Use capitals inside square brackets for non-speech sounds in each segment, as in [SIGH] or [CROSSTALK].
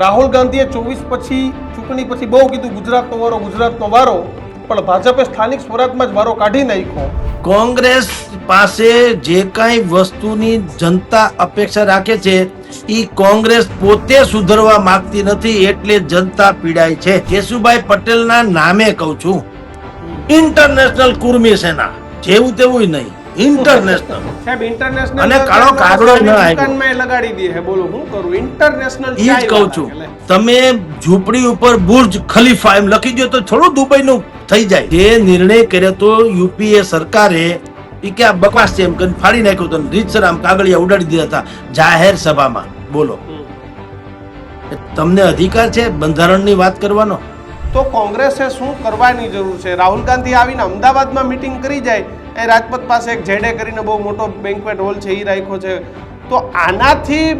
રાહુલ ગાંધીએ ચોવીસ પછી ચૂંટણી પછી બહુ કીધું, ગુજરાતનો વારો ગુજરાતનો વારો. પણ ભાજપે સ્થાનિક સ્વરાજમાં જ વારો કાઢી નાખ્યો. કોંગ્રેસ પાસે જે કાંઈ વસ્તુની જનતા અપેક્ષા રાખે છે, ઈ કોંગ્રેસ પોતે સુધરવા માંગતી નથી એટલે જનતા પીડાય છે. કેશુભાઈ પટેલના નામે કહું છું, ઇન્ટરનેશનલ કુર્મી સેના. જેવું તેવું નહીં. ઇન્ટરનેશનલ સાહેબ ઇન્ટરનેશનલ અને કાળો કાગડો ન આવ્યો. લગાડી દે હે બોલો હું કરું? ઇન્ટરનેશનલ ઈ જ કહું છું. તમે ઝૂંપડી ઉપર બુર્જ ખલીફા એમ લખી દો તો થોડું દુબઈનું થઈ જાય. જે નિર્ણય કર્યો તો યુપીએ સરકારે ઈ કે આ બકવાસ છે એમ કરીને ફાડી નાખ્યું તો રીતસર આમ કાગળિયા ઉડાડી દીધા હતા જાહેર સભામાં. બોલો. તમને અધિકાર છે બંધારણની વાત કરવાનો? તો કોંગ્રેસે શું કરવાની જરૂર છે? રાહુલ ગાંધી આવીને અમદાવાદમાં મિટિંગ કરી જાય એ રાજપથ પાસે એક જેડે કરીને બહુ મોટો બેન્કવેટ હોલ છે એ રાખ્યો છે. તો આનાથી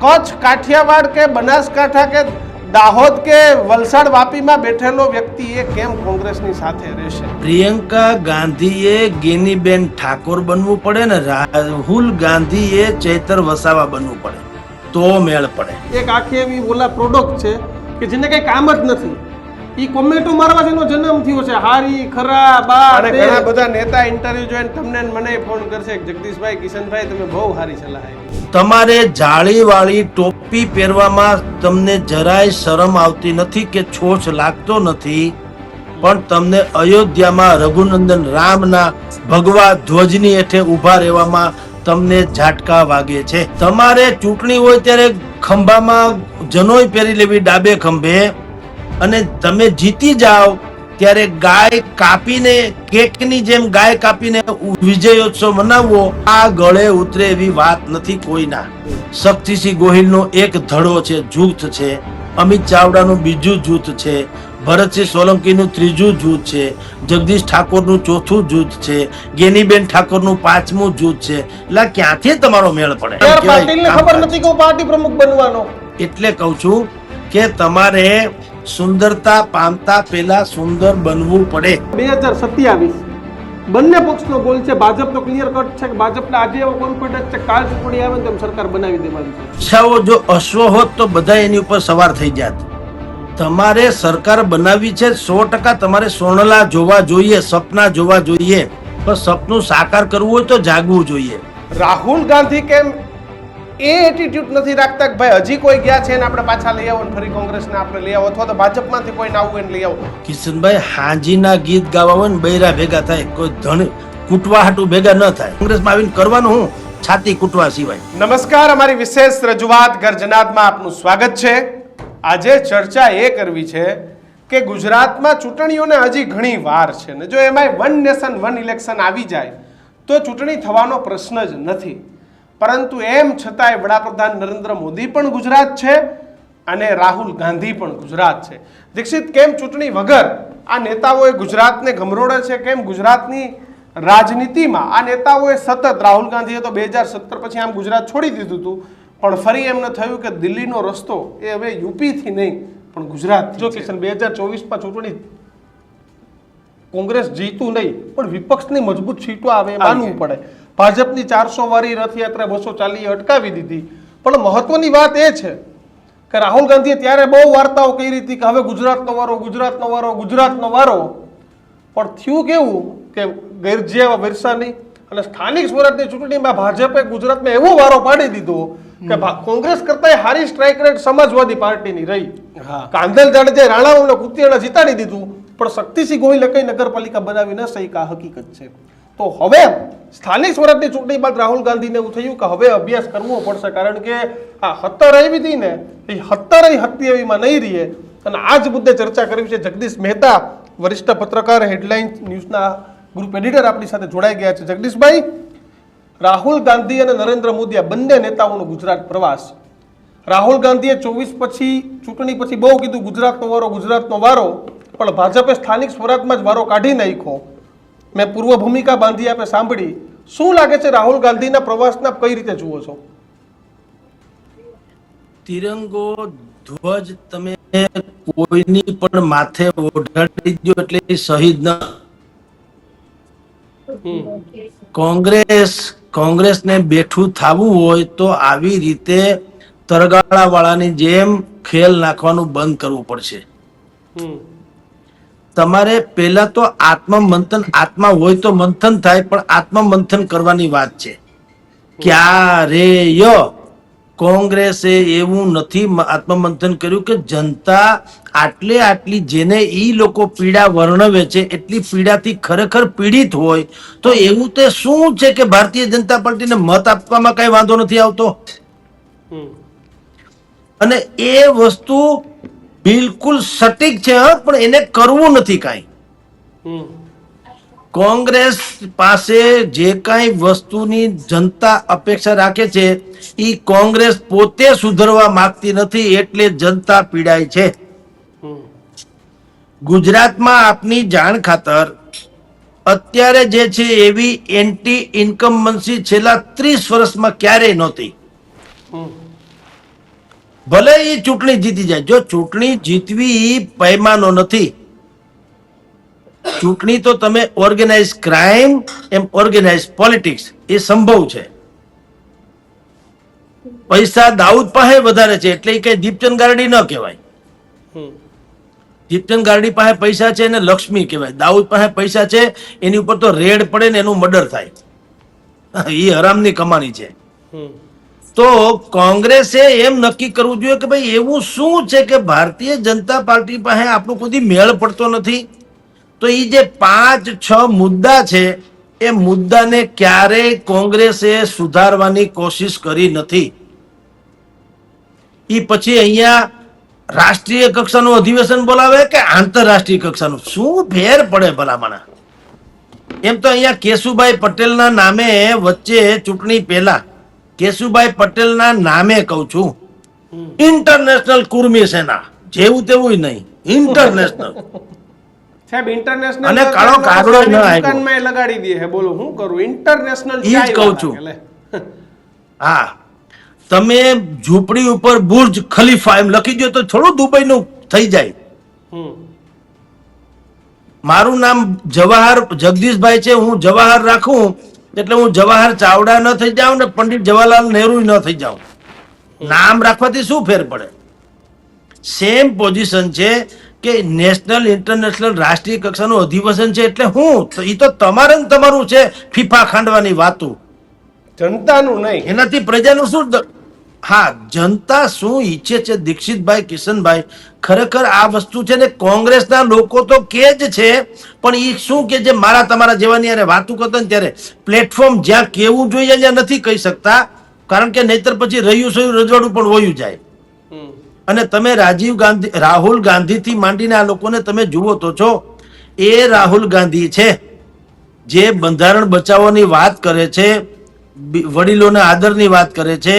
કચ્છ કાઠિયાવાડ કે બનાસકાંઠા કે દાહોદ કે વલસાડ વાપીમાં બેઠેલો વ્યક્તિ એ કેમ કોંગ્રેસની સાથે રહેશે? પ્રિયંકા ગાંધીએ ગેનીબેન ઠાકોર બનવું પડે ને રાહુલ ગાંધીએ ચૈતર વસાવા બનવું પડે. તો મેળ પડે. એક આખી એવી ઓલા પ્રોડક્ટ છે કે જેને કઈ કામ જ નથી. ઈ કોમેન્ટો મારવા જેનો જન્મ થયો છે. હારી ખરા બા અને ઘણા બધા નેતા ઇન્ટરવ્યુ જોઈને તમને મને ફોન કરશે જગદીશભાઈ કિશનભાઈ તમે બહુ સારી સલાહ આપી. તમારે જાળીવાળી ટોપી પહેરવામાં તમને જરાય શરમ આવતી નથી કે છોછ લાગતો નથી? પણ તમને અયોધ્યામાં રઘુનંદન રામના ભગવા ધ્વજની હેઠે ઊભા રહેવામાં તમને ઝાટકા વાગે છે. તમારે ચૂંટણી હોય ત્યારે ખંભામાં જનોય પહેરી લેવી ડાબે ખંભે. અને તમે જીતી જાઓ ત્યારે ગાય કાપીને કેકની જેમ ગાય કાપીને વિજયોત્સવ મનાવવો આ ગળે ઉતરે એવી વાત નથી કોઈના. શક્તિસિંહ ગોહિલનો એક ધડો છે જૂથ છે. અમિત ચાવડાનું બીજું જૂથ છે. ભરતસિંહ સોલંકીનું ત્રીજું જૂથ છે. જગદીશ ઠાકોરનું ચોથું જૂથ છે. ગેનીબેન ઠાકોરનું પાંચમું જૂથ છે. એટલે ક્યાંથી તમારો મેળ પડે? ખબર નથી પાર્ટી પ્રમુખ બનવાનો. એટલે કહું છું કે તમારે સુંદરતા પામતા પહેલા સુંદર બનવું પડે. બે હજાર સત્યાવીસ બંને પક્ષનો ગોલ છે ભાજપ તો ક્લિયર કટ છે કે ભાજપને આજે એવો કોન્ફિડન્સ છે કે કાલ ચૂંટણી આવે તો તેમ સરકાર બનાવી દેવાની છે. ઈચ્છાઓ જો અશ્વ હોત તો બધા એની ઉપર સવાર થઈ જાત. તમારે સરકાર બનાવવી છે સો ટકા તમારે સોનલા જોવા જોઈએ સપના જોવા જોઈએ. પણ સપનું સાકાર કરવું હોય તો જાગવું જોઈએ. રાહુલ ગાંધી કેમ એ એટીટ્યુડ નથી રાખતા કે ભાઈ હજી કોઈ ગયા છે ને આપણે પાછા લઈ આવો ને ફરી કોંગ્રેસને આપણે લઈ આવો અથવા તો ભાજપમાંથી કોઈ આવું હોય લઈ આવો. કિશનભાઈ હાજીના ગીત ગાવા હોય ને બૈરા ભેગા થાય કોઈ ધણ કૂટવા હાટું ભેગા ન થાય. કોંગ્રેસમાં આવીને કરવાનું હું? છાતી કૂટવા સિવાય. નમસ્કાર અમારી વિશેષ રજૂઆત ગર્જનાદમાં આપનું સ્વાગત છે. આજે ચર્ચા એ કરવી છે કે ગુજરાતમાં ચૂંટણીઓને હજી ઘણી વાર છે ને જો એમાંય વન નેશન વન ઇલેક્શન આવી જાય તો ચૂંટણી થવાનો પ્રશ્ન જ નથી. પરંતુ એમ છતાંય વડાપ્રધાન નરેન્દ્ર મોદી પણ ગુજરાત છે અને રાહુલ ગાંધી પણ ગુજરાત છે. દીક્ષિત કેમ ચૂંટણી વગર આ નેતાઓએ ગુજરાતને ગમરોડે છે? કેમ ગુજરાતની રાજનીતિમાં આ નેતાઓએ સતત રાહુલ ગાંધીએ તો બે હજાર સત્તર પછી આમ ગુજરાત છોડી દીધું હતું પણ ફરી એમને થયું કે દિલ્હીનો રસ્તો એ હવે યુપીથી નહીં પણ ગુજરાત જો કિશન બે હજાર ચોવીસમાં ચૂંટણી કોંગ્રેસ જીતું નહીં પણ વિપક્ષની મજબૂત સીટો આવે માનવું પડે. ભાજપની ચારસો વાળી રથયાત્રા બસો ચાલી અટકાવી દીધી. પણ મહત્વની વાત એ છે કે રાહુલ ગાંધીએ ત્યારે બહુ વાર્તાઓ કરી હતી કે હવે ગુજરાતનો વારો ગુજરાતનો વારો ગુજરાતનો વારો. પણ થયું કેવું કે ગરજિયા વિરસાની અને સ્થાનિક સ્વરાજની ચૂંટણીમાં ભાજપે ગુજરાતમાં એવો વારો પાડી દીધો કે કોંગ્રેસ કરતા હારી સ્ટ્રાઇક રેટ સમાજવાદી પાર્ટીની રહી. કાંધલ જાડેજાએ રાણાઓને કુતિયાણા જીતાડી દીધું. પણ શક્તિસિંહ ગોહિલે કઈ નગરપાલિકા બનાવી ન શકી આ હકીકત છે. તો હવે સ્થાનિક સ્વરાજની ચૂંટણી બાદ રાહુલ ગાંધીને એવું થયું કે હવે અભ્યાસ કરવો પડશે, કારણ કે આ હત્તર આવી હતી ને, એ હત્તર હત્યાવીમાં નહીં રહીએ. અને આ જ મુદ્દે ચર્ચા કરવી છે જગદીશ મહેતા, વરિષ્ઠ પત્રકાર, હેડલાઇન ન્યૂઝના ગ્રુપ એડિટર આપણી સાથે જોડાઈ ગયા છે. જગદીશભાઈ, રાહુલ ગાંધી અને નરેન્દ્ર મોદી આ બંને નેતાઓનો ગુજરાત પ્રવાસ. રાહુલ ગાંધીએ ચોવીસ પછી, ચૂંટણી પછી બહુ કીધું, ગુજરાતનો વારો ગુજરાતનો વારો. પણ ભાજપે સ્થાનિક સ્વરાજમાં જ વારો કાઢી નાખ્યો. મેં પૂર્વ ભૂમિકા બાંધી આપે સાંભળી. શું લાગે છે રાહુલ ગાંધીના પ્રવાસના કઈ રીતે જુઓ છો? તિરંગો ધ્વજ તમે કોઈની પણ માથે ઓઢાડી દો એટલે શહીદ ન કોંગ્રેસ કોંગ્રેસને બેઠું થવું હોય તો આવી રીતે તરગાળા વાળાની જેમ ખેલ નાખવાનું બંધ કરવું પડશે. તમારે પહેલા તો આત્મમંથન આત્મા હોય તો મંથન થાય પણ આત્મમંથન કરવાની વાત છે. ક્યારે કોંગ્રેસે એવું નથી આત્મમંથન કર્યું કે જનતા આટલે આટલી જેને ઈ લોકો પીડા વર્ણવે છે એટલી પીડાથી ખરેખર પીડિત હોય તો એવું તે શું છે કે ભારતીય જનતા પાર્ટીને મત આપવામાં કઈ વાંધો નથી આવતો? અને એ વસ્તુ બિલકુલ સટીક છે હં, પણ એને કરવું નથી કાંઈ. કોંગ્રેસ પાસે જે કાંઈ વસ્તુની જનતા અપેક્ષા રાખે છે એ કોંગ્રેસ પોતે સુધરવા માંગતી નથી એટલે જનતા પીડાય છે. ગુજરાતમાં આપની જાણ ખાતર અત્યારે જે છે એવી એન્ટી ઇન્કમ મનસી છેલ્લા ત્રીસ વર્ષમાં ક્યારેય નહોતી. ભલે એ ચૂંટણી જીતી જાય. જો ચૂંટણી જીતવી પૈમાનો નથી ચૂંટણી તો તમે ઓર્ગેનાઇઝ ક્રાઇમ એમ ઓર્ગેનાઇઝ પોલિટિક્સ એ સંભવ છે. પૈસા દાઉદ પાસે વધારે છે એટલે એ કઈ દીપચંદ ગારડી ન કહેવાય. દીપચંદ ગારડી પાસે પૈસા છે એને લક્ષ્મી કહેવાય. દાઉદ પાસે પૈસા છે એની ઉપર તો રેડ પડે ને એનું મર્ડર થાય. એ હરામની કમાણી છે. તો કોંગ્રેસે એમ નક્કી કરવું જોઈએ કે ભાઈ એવું શું છે કે ભારતીય જનતા પાર્ટી પાસે આપણો કોઈ મેળ પડતો નથી? તો એ જે પાંચ, છ મુદ્દા છે, એ મુદ્દાને ક્યારેય કોંગ્રેસે સુધારવાની કોશિશ કરી નથી. એ પછી અહીંયા રાષ્ટ્રીય કક્ષાનું અધિવેશન બોલાવે કે આંતરરાષ્ટ્રીય કક્ષાનું? શું ફેર પડે ભલામણા? એમ તો અહીંયા કેશુભાઈ પટેલના નામે વચ્ચે ચૂંટણી પહેલા કેશુભાઈ પટેલના નામે કહું છું. ઇન્ટરનેશનલ કુર્મી સેના જેવું તેવું નહીં ઇન્ટરનેશનલ સાહેબ ઇન્ટરનેશનલ અને કાળો કાગડો ન આવ્યો. લગાડી દે હે બોલો હું કરું? ઇન્ટરનેશનલ ઈ જ કહું છું. હા તમે ઝૂંપડી ઉપર બુર્જ ખલીફા એમ લખી દો તો થોડું દુબઈનું થઈ જાય. મારું નામ જવાહર જગદીશભાઈ છે હું જવાહર રાખું એટલે હું જવાહર ચાવડા ન થઈ જાઉં ને પંડિત જવાહરલાલ નહેરુ ન થઈ જાઉં. નામ રાખવાથી શું ફેર પડે? સેમ પોઝિશન છે કે નેશનલ ઇન્ટરનેશનલ રાષ્ટ્રીય કક્ષાનું અધિવેશન છે એટલે હું? એ તો તમારે તમારું છે ફીફા ખાંડવાની વાતું. જનતાનું નહીં. એનાથી પ્રજાનું શું હા જનતા શું ઈચ્છે છે? દીક્ષિતભાઈ કિશનભાઈ ખરેખર આ વસ્તુ છે ને કોંગ્રેસના લોકો તો કે જ છે પણ એ શું કે જે મારા તમારા જેવાની અરે વાતું કરતા ને ત્યારે પ્લેટફોર્મ જ્યાં કેવું જોઈએ ત્યાં નથી કહી શકતા કારણ કે નહીતર પછી રહ્યું સહયું રજવાડું પણ વયું જાય. અને તમે રાજીવ ગાંધી રાહુલ ગાંધીથી માંડીને આ લોકોને તમે જુઓ તો છો એ રાહુલ ગાંધી છે જે બંધારણ બચાવવાની વાત કરે છે વડીલોના આદરની વાત કરે છે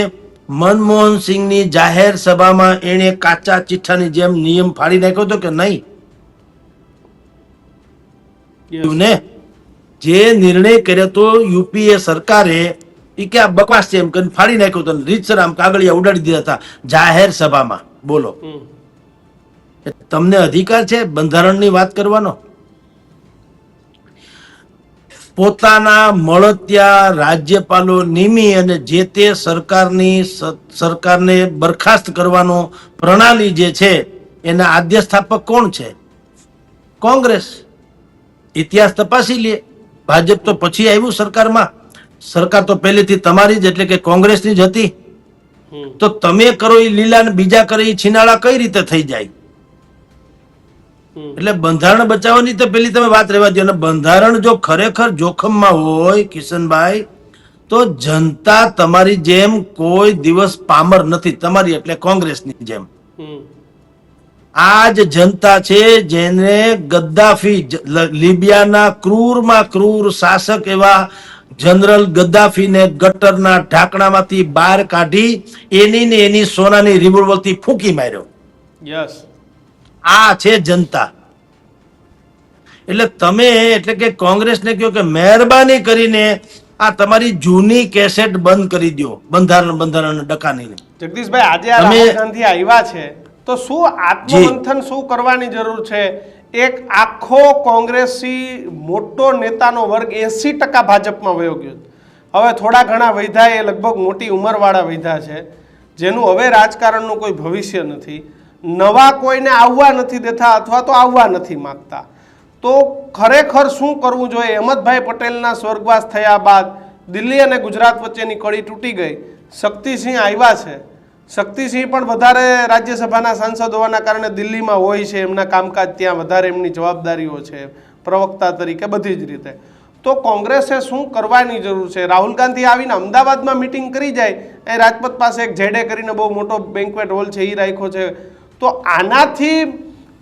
મનમોહન સિંહની જાહેર સભામાં એણે કાચા ચિઠ્ઠાની જેમ નિયમ ફાડી નાખ્યો હતો કે નહીં. ને જે નિર્ણય કર્યો તો યુપીએ સરકારે એ કે આ બકવાસ છે એમ કરીને ફાડી નાખ્યો હતો રીતસર આમ કાગળિયા ઉડાડી દીધા હતા જાહેર સભામાં. બોલો. તમને અધિકાર છે બંધારણની વાત કરવાનો? પોતાના મળતિયા રાજ્યપાલો નિમી અને જે તે સરકારની સરકારને બરખાસ્ત કરવાનો પ્રણાલી જે છે એના આદ્ય સ્થાપક કોણ છે? કોંગ્રેસ. ઇતિહાસ તપાસી લે. ભાજપ તો પછી આવ્યું સરકારમાં. સરકાર તો પહેલેથી તમારી જ એટલે કે કોંગ્રેસની જ હતી. તો તમે કરો એ લીલા ને બીજા કરે એ છીનાળા કઈ રીતે થઈ જાય? એટલે બંધારણ બચાવવાની તો પેલી તમે વાત રહેવા દો અને બંધારણ જો ખરેખર જોખમમાં હોય કિશનભાઈ તો જનતા તમારી જેમ કોઈ દિવસ પામર નથી. તમારી એટલે કોંગ્રેસની જેમ. આ જ જનતા છે જેને ગદ્દાફી લિબિયાના ક્રૂરમાં ક્રૂર શાસક એવા જનરલ ગદ્દાફીને ગટરના ઢાંકણામાંથી બહાર કાઢી એની ને એની સોનાની રિવોલ્વરથી ફૂંકી માર્યો. યસ આ છે જનતા. એટલે તમે એટલે કે કોંગ્રેસને કહો કે મહેરબાની કરીને આ તમારી જૂની કેસેટ બંધ કરી દો બંધારણ બંધારણ ડકાની જગદીશભાઈ આજે રાહુલ ગાંધી આવ્યા છે તો શું આત્મમંથન શું કરવાની જરૂર છે? એક આખો કોંગ્રેસી મોટો નેતાનો વર્ગ એસી ટકા ભાજપમાં વયો ગયો હવે થોડા ઘણા વૈધા એ લગભગ મોટી ઉંમરવાળા વૈધા છે જેનું હવે રાજકારણનું કોઈ ભવિષ્ય નથી. નવા કોઈને આવવા નથી દેતા અથવા તો આવવા નથી માગતા. તો ખરેખર શું કરવું જોઈએ? અહમદભાઈ પટેલના સ્વર્ગવાસ થયા બાદ દિલ્હી અને ગુજરાત વચ્ચેની કડી તૂટી ગઈ. શક્તિસિંહ આવ્યા છે. શક્તિસિંહ પણ વધારે રાજ્યસભાના સાંસદ હોવાના કારણે દિલ્હીમાં હોય છે. એમના કામકાજ ત્યાં વધારે એમની જવાબદારીઓ છે. પ્રવક્તા તરીકે બધી જ રીતે. તો કોંગ્રેસે શું કરવાની જરૂર છે? રાહુલ ગાંધી આવીને અમદાવાદમાં મિટિંગ કરી જાય. એ રાજપથ પાસે એક જેડે કરીને બહુ મોટો બેન્કવેટ હોલ છે એ રાખ્યો છે. તો આનાથી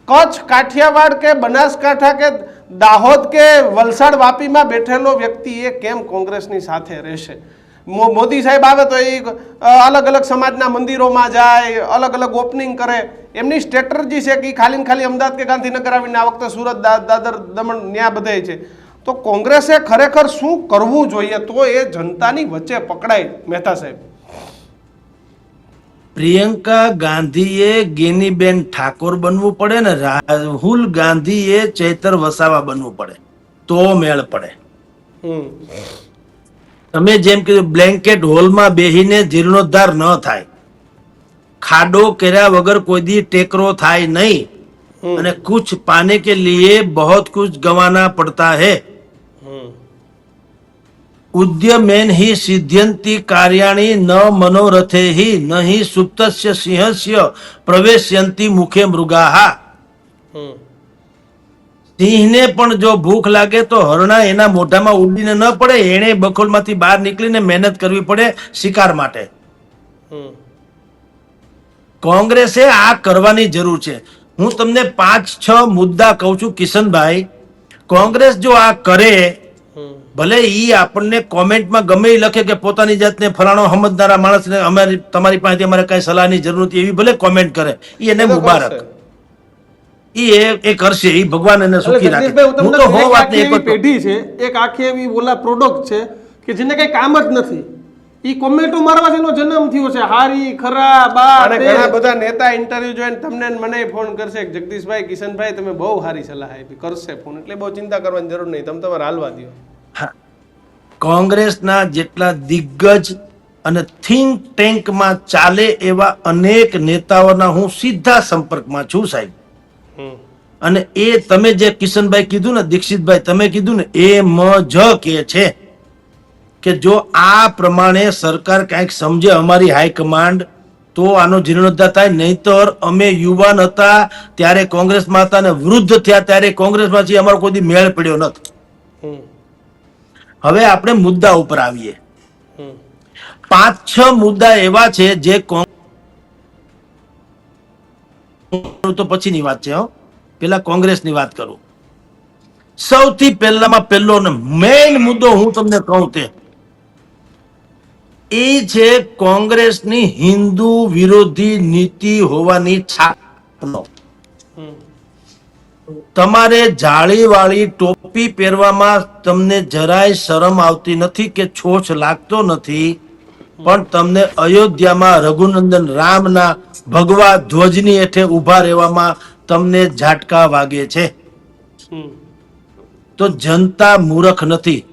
કચ્છ કાઠિયાવાડ કે બનાસકાંઠા કે દાહોદ કે વલસાડ વાપીમાં બેઠેલો વ્યક્તિ એ કેમ કોંગ્રેસની સાથે રહેશે? મોદી સાહેબ આવે તો એ અલગ અલગ સમાજના મંદિરોમાં જાય, અલગ અલગ ઓપનિંગ કરે. એમની સ્ટ્રેટર્જી છે કે ખાલી ખાલી અમદાવાદ કે ગાંધીનગર આવીને આ વખતે સુરત દાદર, દમણ, ન્યા બધે છે. તો કોંગ્રેસે ખરેખર શું કરવું જોઈએ? તો એ જનતાની વચ્ચે પકડાય મહેતા સાહેબ. પ્રિયંકા ગાંધીએ ગેનીબેન ઠાકોર બનવું પડે ને રાહુલ ગાંધીએ ચૈતર વસાવા બનવું પડે. તો મેળ પડે. તમે જેમ કીધું બ્લેન્કેટ હોલમાં બેહીને જીર્ણોદ્ધાર ન થાય. ખાડો કર્યા વગર કોઈ દી ટેકરો થાય નહીં. અને કુછ પાને કે લીએ બહોત કુછ ગવાના પડતા હે. ઉદ્યમેન હિ સિદ્ધ્યંતિ કાર્યાણી ન મનોરથે હિ નહીં સુપ્તસ્ય સિંહસ્ય પ્રવેશ્યંતિ મુખે મૃગાહા સિંહને પણ જો ભૂખ લાગે તો હરણા એના મોઢામાં ઉડીને ન પડે એણે બખોલમાંથી બહાર નીકળીને મહેનત કરવી પડે શિકાર માટે। કોંગ્રેસે આ કરવાની જરૂર છે। હું તમને પાંચ છ મુદ્દા કહું છું કિશનભાઈ કોંગ્રેસ જો આ કરે ભલે ઈ આપણને કોમેન્ટમાં ગમે એ લખે કે પોતાની જાતને ફલાણો સમજનારા માણસને અમારી તમારી પાસેથી અમારે કઈ સલાહની જરૂર નથી એવી ભલે કોમેન્ટ કરે. એ એને મુબારક. કરશે. એ એ કરશે ઈ ભગવાન એને સુખી રાખે. હું હું તો હો એક આખી એક એવી પેઢી છે એક આખી એવી ઓલા પ્રોડક્ટ છે કે જેને કઈ કામ જ નથી. ઈ કોમેન્ટો મારવા એનો જન્મ થયો છે હારી ખરાબ આ અને ઘણા બધા નેતા ઇન્ટરવ્યુ જોઈને તમને મને ફોન કરશે જગદીશભાઈ કિશનભાઈ તમે બહુ સારી સલાહ આપી કરશે ફોન એટલે બહુ ચિંતા કરવાની જરૂર નહીં તમે તમારે હાલવા દો હા. કોંગ્રેસના જેટલા દિગ્ગજ અને થિંક ટેન્કમાં ચાલે એવા અનેક નેતાઓના હું સીધા સંપર્કમાં છું સાહેબ અને એ તમે જે કિશનભાઈ કીધું ને દીક્ષિતભાઈ તમે કીધું ને એ મ જ કે છે કે જો આ પ્રમાણે સરકાર કાંઈક સમજે અમારી હાઈકમાન્ડ તો આનો જીર્ણોદ્ધાર થાય નહીતર અમે યુવાન હતા ત્યારે કોંગ્રેસમાં હતા અને વૃદ્ધ થયા ત્યારે કોંગ્રેસમાં છીએ અમારો કોઈ મેળ પડ્યો નથી. હવે આપણે મુદ્દા ઉપર આવીએ. પાંચ, છ મુદ્દા એવા છે જે તો પછીની વાત છે પેલા કોંગ્રેસની વાત કરું. સૌથી પહેલામાં પહેલો મેઇન મુદ્દો હું તમને કહું તે. એ છે કોંગ્રેસની હિન્દુ વિરોધી નીતિ હોવાની હમ. તમારે જાળીવાળી ટોપી પહેરવામાં તમને જરાય શરમ આવતી નથી કે છોછ લાગતો નથી? પણ તમને અયોધ્યામાં રઘુનંદન રામના ભગવા ધ્વજની હેઠે ઊભા રહેવામાં તમને ઝાટકા વાગે છે. તો જનતા મૂરખ નથી.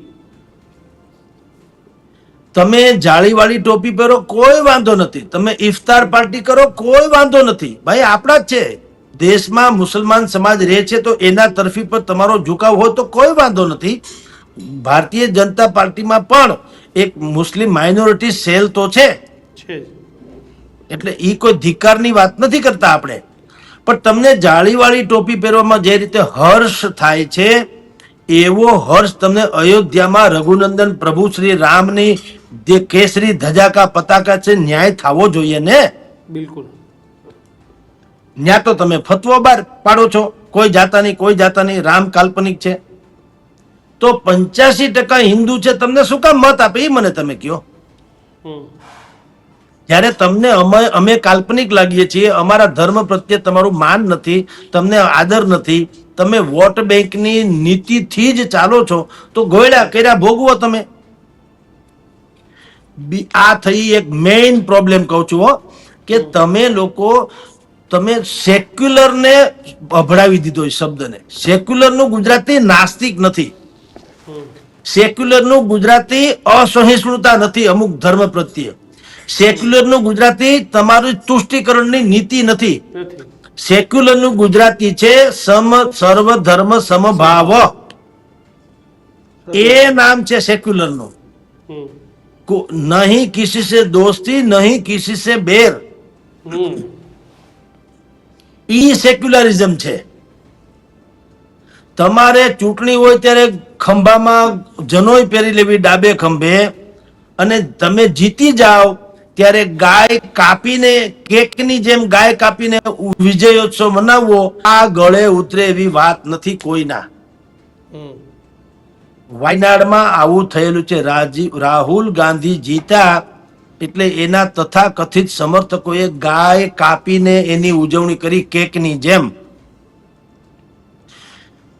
તમે જાળીવાળી ટોપી પહેરો કોઈ વાંધો નથી. તમે ઇફતાર પાર્ટી કરો કોઈ વાંધો નથી. ભાઈ આપણા જ છે. દેશમાં મુસલમાન સમાજ રહે છે તો એના તરફી પર તમારો ઝુકાવ હોય તો કોઈ વાંધો નથી. ભારતીય જનતા પાર્ટીમાં પણ એક મુસ્લિમ માઇનોરિટી સેલ તો છે. એટલે એ કોઈ ધિક્કારની વાત નથી કરતા આપણે. પણ તમને જાળીવાળી ટોપી પહેરવામાં જે રીતે હર્ષ થાય છે એવો હર્ષ તમને અયોધ્યામાં રઘુનંદન પ્રભુ શ્રી રામની જે કેસરી ધજાકા પતાકા છે ન્યાય થવો જોઈએ ને? બિલકુલ. ન્યા તો તમે ફતવો બાર પાડો છો. કોઈ જાતાની કોઈ જાતાની રામ કાલ્પનિક છે. તો પંચ્યાસી ટકા હિન્દુ છે તમને શું કામ મત આપે? એ મને તમે કયો. જ્યારે તમને અમે અમે કાલ્પનિક લાગીએ છીએ અમારા ધર્મ પ્રત્યે તમારું માન નથી તમને આદર નથી તમે વોટ બેંકની નીતિથી જ ચાલો છો તો ગોયડા કર્યા ભોગવો તમે. આ થઈ એક મેઇન પ્રોબ્લેમ કહું છું હો કે તમે લોકો તમે સેક્યુલરને અભડાવી દીધો એ શબ્દને. સેક્યુલરનું ગુજરાતી નાસ્તિક નથી. સેક્યુલરનું ગુજરાતી અસહિષ્ણુતા નથી અમુક ધર્મ પ્રત્યે. સેક્યુલરનું ગુજરાતી તમારું તુષ્ટિકરણની નીતિ નથી. સેક્યુલરનું ગુજરાતી છે સમ સર્વ ધર્મ સમભાવ. એ નામ છે સેક્યુલરનું નહીં કિસી સે દોસ્તી નહીં કિસી સે બેર. ઈ સેક્યુલરિઝમ છે. તમારે ચૂંટણી હોય ત્યારે ખંભામાં જનોય પહેરી લેવી ડાબે ખંભે. અને તમે જીતી જાઓ ત્યારે ગાય કાપીને કેકની જેમ ગાય કાપીને વિજયોત્સવ મનાવવો આ ગળે ઉતરે એવી વાત નથી કોઈના. હમ. વાયનાડમાં આવું થયેલું છે. રાજીવ રાહુલ ગાંધી જીતા એટલે એના તથા કથિત સમર્થકોએ ગાય કાપીને એની ઉજવણી કરી કેકની જેમ.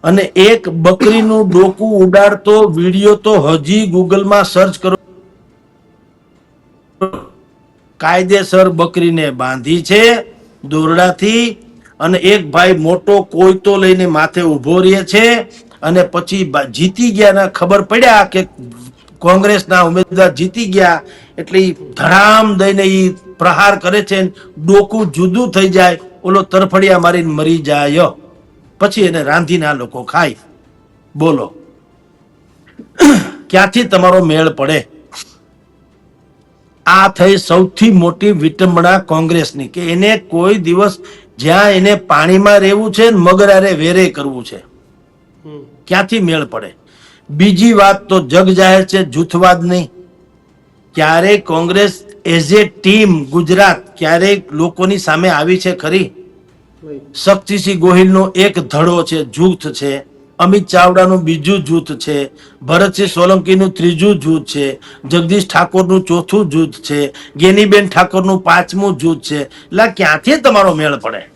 અને એક બકરીનું ડોકું ઉડાડતો વીડિયો તો હજી ગૂગલમાં સર્ચ કરો. કાયદેસર બકરીને બાંધી છે દોરડાથી અને એક ભાઈ મોટો કોયતો લઈને માથે ઊભો રહે છે અને પછી જીતી ગયા ને ખબર પડ્યા કે કોંગ્રેસના ઉમેદવાર જીતી ગયા એટલે ધડામ દઈને એ પ્રહાર કરે છે ડોકું જુદું થઈ જાય ઓલો તરફડિયા મારીને મરી જાય. પછી એને રાંધીને લોકો ખાય. બોલો. ક્યાંથી તમારો મેળ પડે? આ થઈ સૌથી મોટી વિટંબણા કોંગ્રેસની કે એને કોઈ દિવસ જ્યાં એને પાણીમાં રહેવું છે ને મગરારે વેરે કરવું છે. ક્યાંથી મેળ પડે? બીજી વાત તો જગ જાહેર છે, જૂથવાદ નહીં. ક્યારેય Congress as a team Gujarat ક્યારેક લોકોની સામે આવી છે ખરી? શક્તિસિંહ ગોહિલનો એક ધડો છે, જૂથ છે. અમિત ચાવડાનું બીજું જૂથ છે. ભરતસિંહ સોલંકીનું ત્રીજું જૂથ છે. જગદીશ ઠાકોરનું ચોથું જૂથ છે. ગેનીબેન ઠાકોરનું પાંચમું જૂથ છે. એટલે ક્યાંથી તમારો મેળ પડે?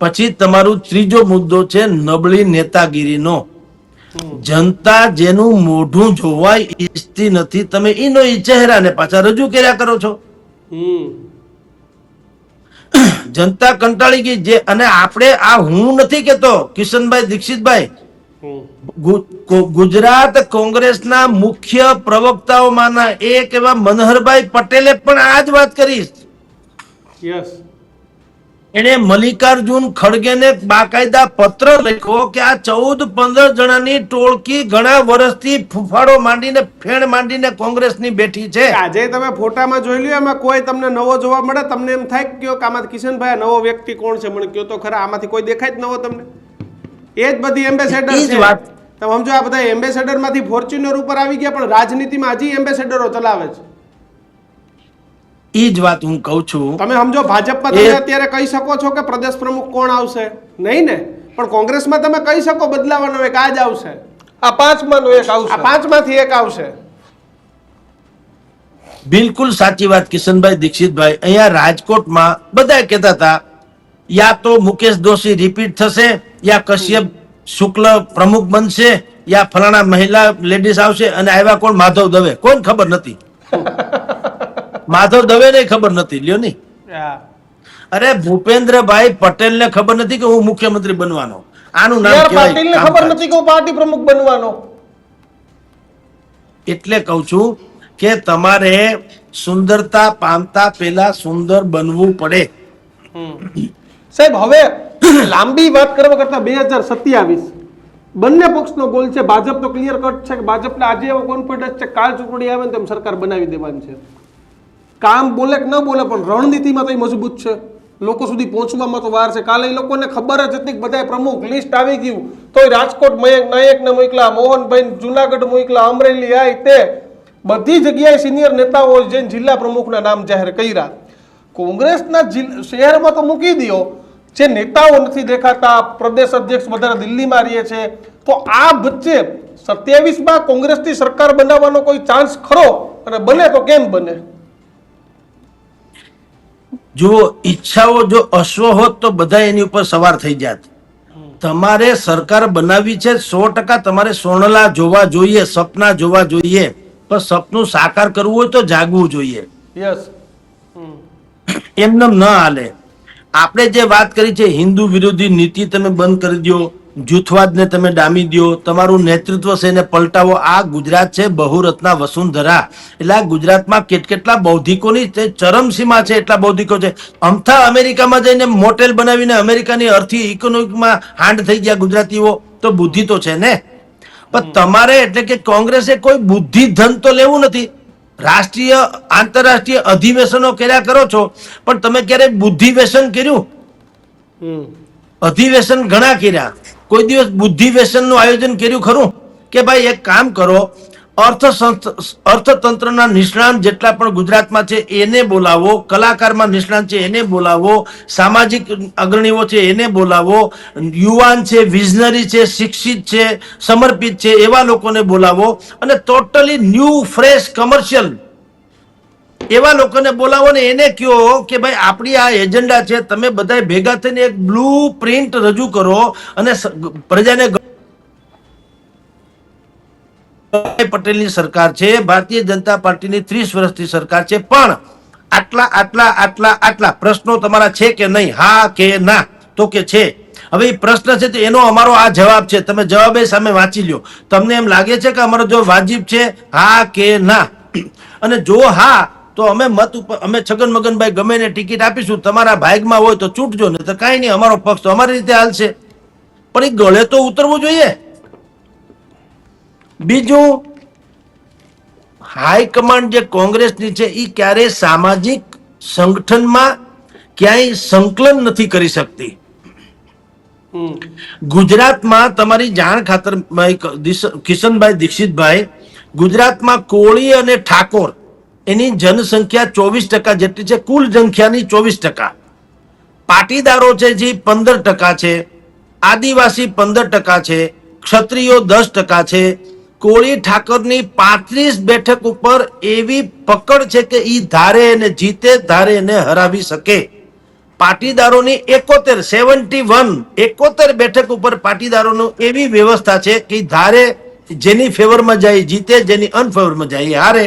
પછી તમારું ત્રીજો મુદ્દો છે નબળી નેતાગીરીનો. જનતા જેનું મોઢું જોવા ઈચ્છતી નથી. તમે એનો એ ચહેરાને પાછા રજૂ કર્યા કરો છો. જનતા કંટાળી ગઈ જે અને આપણે આ હું નથી કેતો કિશનભાઈ દીક્ષિતભાઈ. ગુજરાત કોંગ્રેસના મુખ્ય પ્રવક્તાઓમાંના એક એવા મનહરભાઈ પટેલે પણ આ જ વાત કરી. યસ એણે મલ્લિકાર્જુન ખડગેને બાકાયદા પત્ર લખ્યો કે આ ચૌદ પંદર જણાની ટોળકી ઘણા વર્ષથી ફૂફાડો માંડીને ફેણ માંડીને કોંગ્રેસની બેઠી છે. આજે તમે ફોટામાં જોઈ લ્યો એમાં કોઈ તમને નવો જોવા મળે તમને એમ થાય કે આમાંથી કિશનભાઈ નવો વ્યક્તિ કોણ છે? મને કયો તો ખરા આમાંથી કોઈ દેખાય જ નવો તમને. એ જ બધી એમ્બેસેડર છે. વાત. તમે સમજો આ બધા એમ્બેસેડરમાંથી ફોર્ચ્યુનર ઉપર આવી ગયા પણ રાજનીતિમાં હજી એમ્બેસેડરો ચલાવે છે. ઈ જ વાત હું કહું છું. તમે સમજો ભાજપમાં એ- તમે અત્યારે કહી શકો છો કે પ્રદેશ પ્રમુખ કોણ આવશે? નહીં ને? પણ કોંગ્રેસમાં તમે કહી શકો બદલાવાનો એક આ જ આવશે. આ પાંચમાંનો એક આવશે. આ પાંચમાંથી એક આવશે. બિલકુલ સાચી વાત કિશનભાઈ દીક્ષિતભાઈ. અહીંયા રાજકોટમાં બધા કહેતા હતા યા તો મુકેશ દોશી રિપીટ થશે યા કશ્યપ શુક્લ પ્રમુખ બનશે યા ફલાણા મહિલા લેડીઝ આવશે અને આવ્યા કોણ? માધવ દવે. કોઈ ખબર નથી. [LAUGHS] માધવ દવે ને ખબર નથી લ્યો ની. અરે ભૂપેન્દ્રભાઈ પટેલ ને ખબર નથી કે હું મુખ્યમંત્રી બનવાનો? આનું નામ કહેવાય ખબર નથી કે હું પાર્ટી પ્રમુખ બનવાનો. એટલે કહું છું કે તમારે સુંદરતા પામતા પેલા સુંદર બનવું પડે. સાહેબ હવે લાંબી વાત કરવા કરતા બે હજાર સત્યાવીસ બંને પક્ષનો ગોલ છે ભાજપ તો ક્લિયર કટ છે કે ભાજપને આજે એવો કોન્ફિડન્સ છે કાલ ચૂંટણી આવે ને તેમ સરકાર બનાવી દેવાની છે. કામ બોલે કે ન બોલે, પણ રણનીતિમાં તો એ મજબૂત છે. લોકો સુધી પહોંચવામાં તો વાર છે. કાલે એ લોકોને ખબર જ હતી બધા પ્રમુખ લિસ્ટ આવી ગયું. તોય રાજકોટ મયંક નાયકને મોકલા મોહનભાઈ જુનાગઢ મોકલા, અમરેલી આ તે. બધી જગ્યાએ સિનિયર નેતાઓ જઈને જિલ્લા પ્રમુખના નામ જાહેર કર્યા. કોંગ્રેસના શહેરમાં તો મૂકી દો. જે નેતાઓ નથી દેખાતા, પ્રદેશ અધ્યક્ષ વધારે દિલ્હીમાં રહે છે. તો આ વચ્ચે સત્યાવીસમાં કોંગ્રેસની સરકાર બનાવવાનો કોઈ ચાન્સ ખરો? અને બને તો કેમ બને? જો ઈચ્છાઓ જો અશ્વ હોત તો બધા એની ઉપર સવાર થઈ જાત. તમારે સરકાર બનાવી છે સો ટકા તમારે સોનલા જોવા જોઈએ સપના જોવા જોઈએ. પણ સપનું સાકાર કરવું હોય તો જાગવું જોઈએ. એમને ન હાલે. આપણે જે વાત કરી છે હિન્દુ વિરોધી નીતિ તમે બંધ કરી દો જૂથવાદને તમે ડામી દો તમારું નેતૃત્વ છે એને પલટાવો. આ ગુજરાત છે બહુરત્ના વસુંધરા. એટલે આ ગુજરાતમાં કેટ કેટલા બૌદ્ધિકોની ચરમસીમા છે એટલા બૌદ્ધિકો છે. અમથા અમેરિકામાં જઈને મોટેલ બનાવીને અમેરિકાની અર્થી ઇકોનોમિકમાં હાંડ થઈ ગયા ગુજરાતીઓ તો બુદ્ધિ તો છે ને? પણ તમારે એટલે કે કોંગ્રેસે કોઈ બુદ્ધિ ધન તો લેવું નથી. રાષ્ટ્રીય આંતરરાષ્ટ્રીય અધિવેશનો કર્યા કરો છો પણ તમે ક્યારે બુદ્ધિવેશન કર્યું? અધિવેશન ઘણા કર્યા. કોઈ દિવસ બુદ્ધિવેશનનું આયોજન કર્યું ખરું? કે ભાઈ એક કામ કરો, અર્થ અર્થતંત્રના નિષ્ણાંત જેટલા પણ ગુજરાતમાં છે એને બોલાવો, કલાકારમાં નિષ્ણાંત છે એને બોલાવો, સામાજિક અગ્રણીઓ છે એને બોલાવો, યુવાન છે, વિઝનરી છે, શિક્ષિત છે, સમર્પિત છે એવા લોકોને બોલાવો અને ટોટલી ન્યૂ, ફ્રેશ, કમર્શિયલ એવા લોકોને બોલાવો ને એને કયો કે ભાઈ, આપણી આ એજન્ડા છે, તમે બધા ભેગા થઈને એક બ્લુ પ્રિન્ટ રજૂ કરો અને પ્રજાને પટેલની સરકાર છે, ભારતીય જનતા પાર્ટીની ત્રીસ વર્ષથી સરકાર છે, પણ આટલા આટલા આટલા આટલા પ્રશ્નો તમારા છે કે નહીં? હા કે ના? તો કે છે. હવે એ પ્રશ્ન છે તો એનો અમારો આ જવાબ છે. તમે જવાબ એ સામે વાંચી લ્યો. તમને એમ લાગે છે કે અમારો જો વાજિબ છે? હા કે ના? અને જો હા તો અમે મત ઉપર અમે છગન મગનભાઈ ગમે ને ટિકિટ આપીશું તમારા ભાગમાં હોય તો ચૂંટજો ને તો કાંઈ નહીં અમારો પક્ષ તો અમારી રીતે હાલશે. પણ એ ગળે તો ઉતરવું જોઈએ. બીજું હાઈકમાન્ડ જે કોંગ્રેસની છે એ ક્યારેય સામાજિક સંગઠનમાં ક્યાંય સંકલન નથી કરી શકતી. હમ. ગુજરાતમાં તમારી જાણ ખાતર કિશનભાઈ દીક્ષિતભાઈ ગુજરાતમાં કોળી અને ઠાકોર એની જનસંખ્યા ચોવીસ ટકા જેટલી છે, કુલ સંખ્યાની ચોવીસ ટકા. પાટીદારો છે જે પંદર ટકા છે, આદિવાસી પંદર ટકા છે, ક્ષત્રિયો દસ ટકા છે, કોળી ઠાકરની પાંત્રીસ બેઠક ઉપર એવી પકડ છે કે એ ધારે એને જીતે, ધારે એને હરાવી શકે. પાટીદારોની એકોતેર, સેવન્ટી વન, એકોતેર બેઠક ઉપર પાટીદારોનું એવી વ્યવસ્થા છે કે ધારે, જેની ફેવરમાં જાય જીતે, જેની અનફેવરમાં જાય હારે.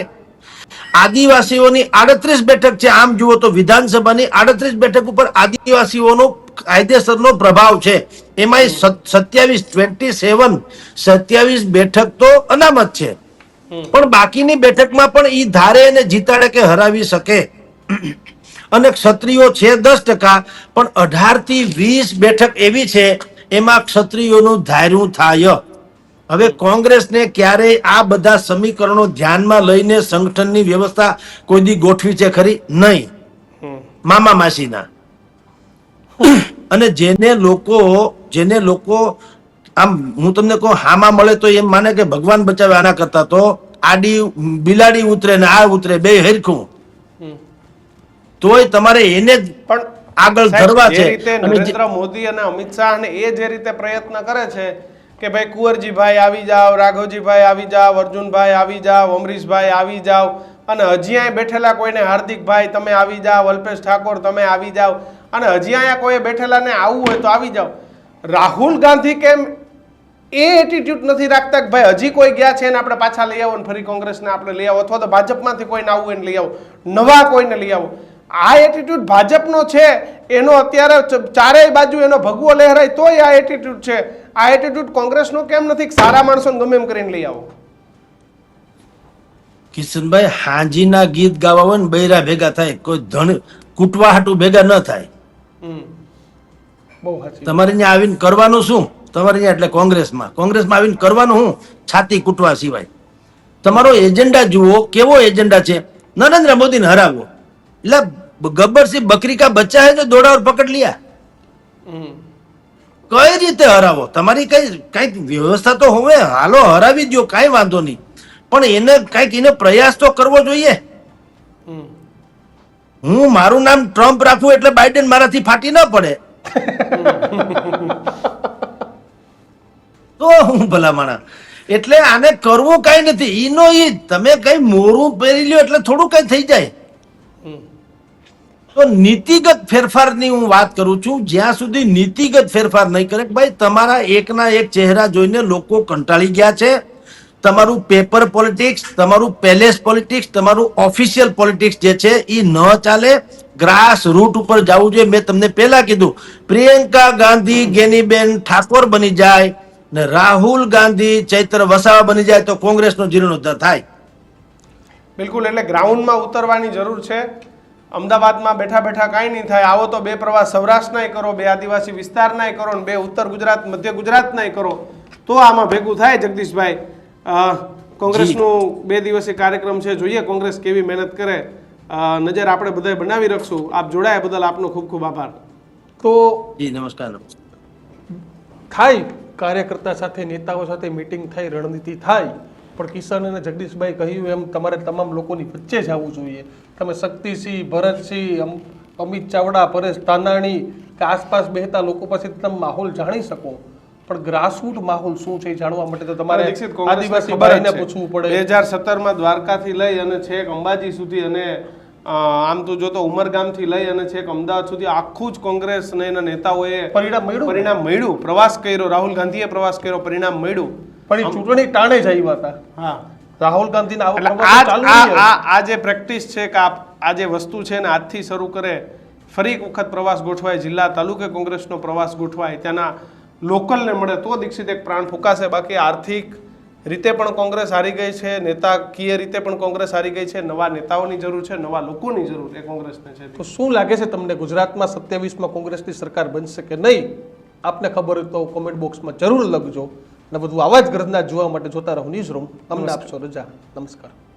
આદિવાસીઓની આડત્રીસ બેઠક છે. આમ જુઓ તો વિધાનસભાની આડત્રીસ બેઠક ઉપર આદિવાસીઓનો કાયદેસરનો પ્રભાવ છે. એમાં સત્યાવીસ ટ્વેન્ટી સેવન સત્યાવીસ બેઠક તો અનામત છે. પણ બાકીની બેઠકમાં પણ ઈ ધારે અને જીતાડે કે હરાવી શકે. અને ક્ષત્રિયો છે દસ ટકા પણ અઢારથી વીસ બેઠક એવી છે એમાં ક્ષત્રિયોનું ધાર્યું થાય. હવે કોંગ્રેસને ક્યારેય આ બધા સમીકરણો ધ્યાનમાં લઈને સંગઠનની વ્યવસ્થા કોઈ દી ગોઠવી છે ખરી? નહીં. મામા માસીના. અને જેને લોકો જેને લોકો આમ હું તમને કહું હામાં મળે તો એમ માને કે ભગવાન બચાવે આના કરતા તો આડી બિલાડી ઉતરે ને આ ઉતરે બે હરખું. તોય તમારે એને જ પણ આગળ ધરવા છે. જે- નરેન્દ્ર મોદી અને અમિત શાહ અને એ જે રીતે પ્રયત્ન કરે છે કે ભાઈ કુંવરજીભાઈ આવી જાઓ, રાઘવજીભાઈ આવી જાઓ, અર્જુનભાઈ આવી જાઓ, અમરીશભાઈ આવી જાઓ અને હજી અહીંયા બેઠેલા કોઈને હાર્દિકભાઈ તમે આવી જાઓ, અલ્પેશ ઠાકોર તમે આવી જાઓ અને હજી અહીંયા કોઈ બેઠેલા ને આવવું હોય તો આવી જાઓ. રાહુલ ગાંધી કેમ એ એટીટ્યુડ નથી રાખતા કે ભાઈ હજી કોઈ ગયા છે ને આપણે પાછા લઈ આવો અને ફરી કોંગ્રેસને આપણે લઈ આવો અથવા તો ભાજપમાંથી કોઈને આવવું હોય લઈ આવો, નવા કોઈને લઈ આવો. આ એટીટ્યુડ ભાજપનો છે એનો અત્યારે ચારેય બાજુ એનો ભગવો લહેરાય તોય આ એટીટ્યુડ છે. આ એટીટ્યુડ કોંગ્રેસનો કેમ નથી? સારા માણસોને ગમે એમ કરીને લઈ આવો. કિશનભાઈ હાંજીના ગીત ગાવા હોય ને બૈરા ભેગા થાય. કોઈ ધણ કૂટવા હાટું ભેગા ન થાય. હમ. બહુ તમારે ત્યાં આવીને કરવાનું શું? તમારે ત્યાં એટલે કોંગ્રેસમાં. કોંગ્રેસમાં આવીને કરવાનું શું છાતી કૂટવા સિવાય. તમારો એજન્ડા જુઓ. કેવો એજન્ડા છે? નરેન્દ્ર મોદીને હરાવો. એટલે ગબ્બરસિંહ બકરી કા બચ્ચા હે દોડા ઓર પકડ લિયા. હમ. કઈ રીતે હરાવો? તમારી કઈ કઈ વ્યવસ્થા તો હોવે હાલો હરાવી દો કાંઈ વાંધો નહીં. પણ એને કંઈક એને પ્રયાસ તો કરવો જોઈએ. હું મારું નામ ટ્રમ્પ રાખું એટલે બાઇડન મારાથી ફાટી ન પડે. તો હું ભલા માણા એટલે આને કરવું કઈ નથી. ઈનો ઈ તમે કઈ મોરું પહેરી લ્યો એટલે થોડું કઈ થઈ જાય. તો નીતિગત ફેરફારની હું વાત કરું છું, જ્યાં સુધી નીતિગત ફેરફાર નહીં કરે ભાઈ તમારા એકના એક ચહેરા જોઈને લોકો કંટાળી ગયા છે. તમારું પેપર પોલિટિક્સ, તમારું પેલેસ પોલિટિક્સ, તમારું ઓફિશિયલ પોલિટિક્સ જે છે એ ન ચાલે. ગ્રાસ રૂટ ઉપર જવું જોઈએ. મેં તમને પહેલા કીધું, પ્રિયંકા ગાંધી, ગેનીબેન ઠાકોર બની જાય ને રાહુલ ગાંધી, ચૈત્ર વસાવા બની જાય તો કોંગ્રેસનો જીર્ણોદ્ધાર થાય. બિલકુલ, એટલે ગ્રાઉન્ડમાં ઉતરવાની જરૂર છે. અમદાવાદમાં બેઠા બેઠા કાંઈ નહીં થાય. આવો તો બે પ્રવાસ સૌરાષ્ટ્રનાય કરો બે આદિવાસી વિસ્તારનાય કરો ને બે ઉત્તર ગુજરાત મધ્ય ગુજરાતનાય કરો. તો આમાં ભેગું થાય જગદીશભાઈ. કોંગ્રેસનું બે દિવસીય કાર્યક્રમ છે. જોઈએ કોંગ્રેસ કેવી મહેનત કરે. નજર આપણે બધાય બનાવી રાખશું. આપ જોડાયા બદલ આપનો ખૂબ ખૂબ આભાર. તો નમસ્કાર નમસ્કાર. થાય કાર્યકર્તા સાથે નેતાઓ સાથે મિટિંગ થઈ રણનીતિ થાય. પણ કિશન અને જગદીશભાઈ કહ્યું એમ તમારે તમામ લોકોની વચ્ચે જવું જોઈએ. તમે શક્તિસિંહ ભરતસિંહ અમિત ચાવડા પરેશ તાનાણી કે આસપાસ બેહતા લોકો પાસેથી તમે માહોલ જાણી શકો. પણ ગ્રાસરૂટ માહોલ શું છે જાણવા માટે તો તમારે આદિવાસી ભાઈને પૂછવું પડે. બે હજાર સત્તરમાં દ્વારકાથી લઈ અને છેક અંબાજી સુધી અને આમ તો જો તો ઉમરગામથી લઈ અને છેક અમદાવાદ સુધી આખું જ કોંગ્રેસ ને એના નેતાઓએ પરિણામ મળ્યું? પરિણામ મળ્યું. પ્રવાસ કર્યો. રાહુલ ગાંધીએ પ્રવાસ કર્યો. પરિણામ મળ્યું. પણ એ ચૂંટણી ટાણે જ આવ્યા હતા હા. રાહુલ ગાંધીના આવો આ જે પ્રેક્ટિસ છે કે આ આ જે વસ્તુ છે ને આજથી શરૂ કરે ફરી એક વખત પ્રવાસ ગોઠવાય જિલ્લા તાલુકે કોંગ્રેસનો પ્રવાસ ગોઠવાય ત્યાંના લોકલને મળે તો દીક્ષિત એક પ્રાણ ફૂંકાશે. બાકી આર્થિક રીતે પણ કોંગ્રેસ હારી ગઈ છે નેતાકીય રીતે પણ કોંગ્રેસ હારી ગઈ છે નવા નેતાઓની જરૂર છે નવા લોકોની જરૂર એ કોંગ્રેસને છે. તો શું લાગે છે તમને ગુજરાતમાં સત્યાવીસમાં કોંગ્રેસની સરકાર બનશે કે નહીં? આપને ખબર હોય તો કોમેન્ટ બોક્સમાં જરૂર લખજો. અને બધું આવા જ ગ્રંથના જોવા માટે જોતા રહો. News room. અમને આપશો રજા. નમસ્કાર.